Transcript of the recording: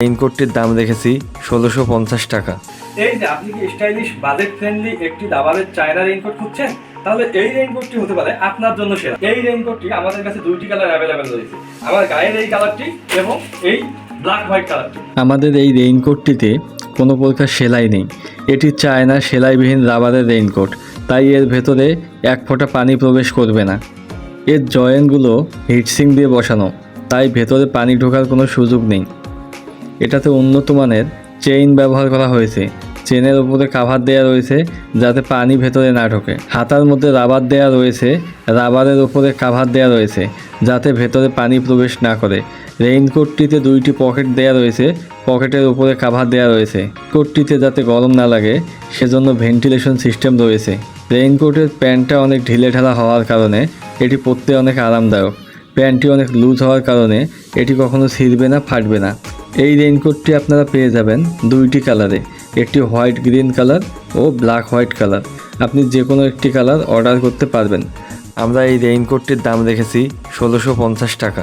রেইনকোটটির দাম রেখেছি ষোলোশো পঞ্চাশ টাকা। এই যে আপনি কি স্টাইলিশ বাজেট ফ্রেন্ডলি একটি দাবারের চায়না রেইনকোট খুঁজছেন? তাহলে এই রেইনকোটটি হতে পারে আপনার জন্য সেরা। এই রেইনকোটটি আমাদের কাছে দুইটি কালার অ্যাভেলেবেল রয়েছে। আমার গায়ের এই কালারটি এবং এই ব্ল্যাক হোয়াইট কালারটি আমাদের এই রেইনকোটটিতে কোনো প্রকার সেলাই নেই। এটি চায়না সেলাইবিহীন রাবারের রেইনকোট তাই এর ভেতরে এক ফোঁটা পানি প্রবেশ করবে না। এর জয়েন্টগুলো হিটসিং দিয়ে বসানো। তাই ভেতরে পানি ঢোকার কোনো সুযোগ নেই। এটাতে উন্নত মানের চেইন ব্যবহার করা হয়েছে। চেনের উপরে কাভার দেওয়া রয়েছে যাতে পানি ভেতরে না ঢোকে। হাতার মধ্যে রাবার দেওয়া রয়েছে রাবারের উপরে কাভার দেওয়া রয়েছে যাতে ভেতরে পানি প্রবেশ না করে। রেইনকোটটিতে দুইটি পকেট দেওয়া রয়েছে পকেটের উপরে কাভার দেওয়া রয়েছে। কোটটিতে যাতে গরম না লাগে, সেজন্য ভেন্টিলেশন সিস্টেম রয়েছে। রেইনকোটের প্যান্টটা অনেক ঢিলে ঢালা হওয়ার কারণে এটি পরতে অনেক আরামদায়ক। প্যান্টটি অনেক লুজ হওয়ার কারণে এটি কখনো ছিঁড়বে না, ফাটবে না। এই রেইনকোটটি আপনারা পেয়ে যাবেন দুইটি কালারে একটি হোয়াইট গ্রিন কালার ও ব্ল্যাক হোয়াইট কালার আপনি যে কোনো একটি কালার অর্ডার করতে পারবেন। আমরা এই রেইনকোটটির দাম রেখেছি ষোলোশো পঞ্চাশ টাকা।